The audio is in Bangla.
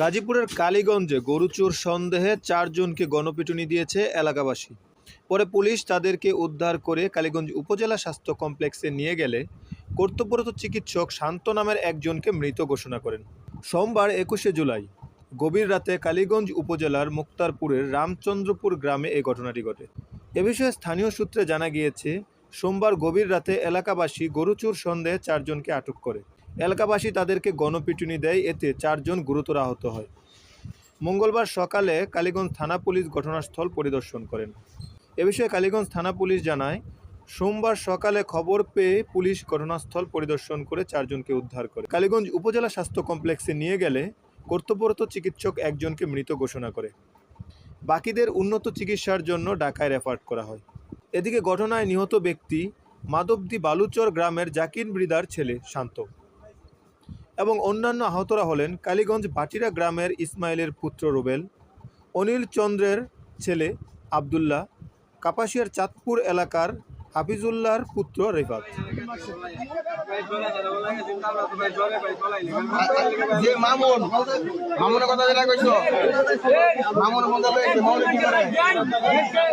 গাজীপুরের কালীগঞ্জে গরুচোর সন্দেহে চারজনকে গণপিটুনি দিয়েছে এলাকাবাসী। পরে পুলিশ তাদেরকে উদ্ধার করে কালীগঞ্জ উপজেলা স্বাস্থ্য কমপ্লেক্সে নিয়ে গেলে কর্তব্যরত চিকিৎসক শান্ত নামের একজনকে মৃত ঘোষণা করেন। সোমবার একুশে জুলাই, গভীর রাতে কালীগঞ্জ উপজেলার মুক্তারপুরের রামচন্দ্রপুর গ্রামে এই ঘটনাটি ঘটে। এ বিষয়ে স্থানীয় সূত্রে জানা গিয়েছে, সোমবার গভীর রাতে এলাকাবাসী গরুচোর সন্দেহে চারজনকে আটক করে। এলাকাবাসী তাদেরকে গণপিটুনি দেয়, এতে চারজন গুরুতর আহত হয়। মঙ্গলবার সকালে কালীগঞ্জ থানা পুলিশ ঘটনাস্থল পরিদর্শন করেন। এ বিষয়ে কালীগঞ্জ থানা পুলিশ জানায়, সোমবার সকালে খবর পেয়ে পুলিশ ঘটনাস্থল পরিদর্শন করে চারজনকে উদ্ধার করে। কালীগঞ্জ উপজেলা স্বাস্থ্য কমপ্লেক্সে নিয়ে গেলে কর্তব্যরত চিকিৎসক একজনকে মৃত ঘোষণা করে। বাকিদের উন্নত চিকিৎসার জন্য ঢাকায় রেফার করা হয়। এদিকে ঘটনায় নিহত ব্যক্তি মাধবদী বালুচর গ্রামের জাকির মৃদার ছেলে শান্ত। এবং অন্যান্য আহতরা হলেন কালীগঞ্জ বাটিরা গ্রামের ইসমাইলের পুত্র রুবেল, অনিল চন্দ্রের ছেলে আবদুল্লাহ, কাপাসিয়ার চাঁদপুর এলাকার হাফিজুল্লাহর পুত্র রেফাত।